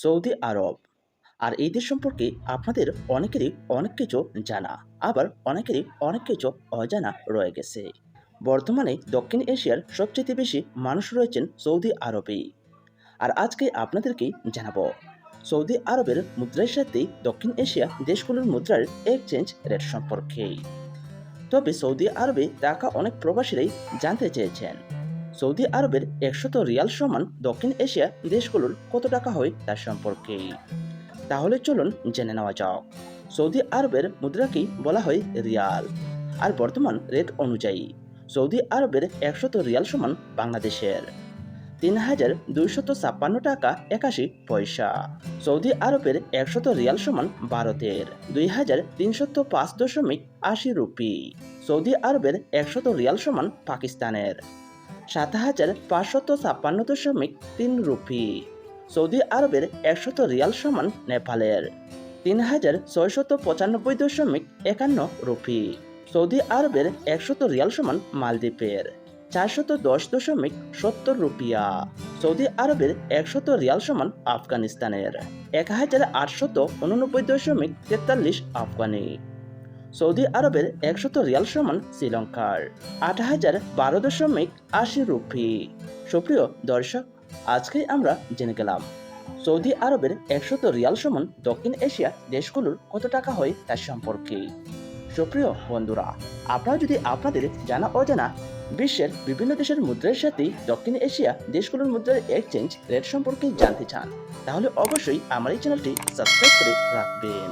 Saudi আরব। আর এই দেশ সম্পর্কে আপনাদের অনেকেরই অনেক কিছু জানা, আবার অনেকেরই অনেক কিছু অজানা রয়ে গেছে। বর্তমানে দক্ষিণ এশিয়ার সবচেয়ে বেশি মানুষ রয়েছেন সৌদি আরবে। আর আজকে আপনাদেরকে জানাব, সৌদি আরবের মুদ্রার সাথে দক্ষিণ এশিয়া দেশগুলোর মুদ্রার এক্সচেঞ্জ রেট সম্পর্কে। তবে সৌদি আরবে টাকা অনেক প্রবাসীরাই জানতে চেয়েছেন সৌদি আরবের একশত রিয়াল সমান দক্ষিণ এশিয়া দেশগুলোর কত টাকা হয় তার সম্পর্কে। তাহলে চলুন জেনে নেওয়া যাক। সৌদি আরবের মুদ্রাকেই বলা হয় রিয়াল? আর বর্তমান রেট অনুযায়ী, সৌদি আরবের একশত রিয়াল সমান বাংলাদেশের। তিন হাজার দুইশত ছাপ্পান্ন টাকা একাশি পয়সা। সৌদি আরবের একশত রিয়াল সমান ভারতের। দুই হাজার তিনশত পাঁচ দশমিক আশি রুপি। সৌদি আরবের একশত রিয়াল সমান পাকিস্তানের। সাত হাজার পাঁচশত ছাপ্পান্ন দশমিক তিন রুপি। সৌদি আরবের একশত রিয়াল সমান নেপালের তিন হাজার ছয়শত পঁচানব্বই দশমিক একান্ন রুপি। সৌদি আরবের একশত রিয়াল সমান মালদ্বীপের চারশত দশ দশমিক সত্তর রুপিয়া। সৌদি আরবের একশত রিয়াল সমান আফগানিস্তানের এক হাজার আটশত উননব্বই দশমিক তেতাল্লিশ আফগানি। সৌদি আরবের একশত রিয়াল সমান শ্রীলঙ্কার, আট হাজার বারো দশমিক আশি রুপি। সুপ্রিয় দর্শক, আজকে আমরা জেনে গেলাম, সৌদি আরবের একশত রিয়াল সমান দক্ষিণ এশিয়া দেশগুলোর কত টাকা হয় তার সম্পর্কে। সুপ্রিয় বন্ধুরা, আপনারা যদি আপনাদের জানা অজানা বিশ্বের বিভিন্ন দেশের মুদ্রার সাথে দক্ষিণ এশিয়া দেশগুলোর মুদ্রার এক্সচেঞ্জ রেট সম্পর্কে জানতে চান, তাহলে অবশ্যই আমার এই চ্যানেলটি সাবস্ক্রাইব করে রাখবেন।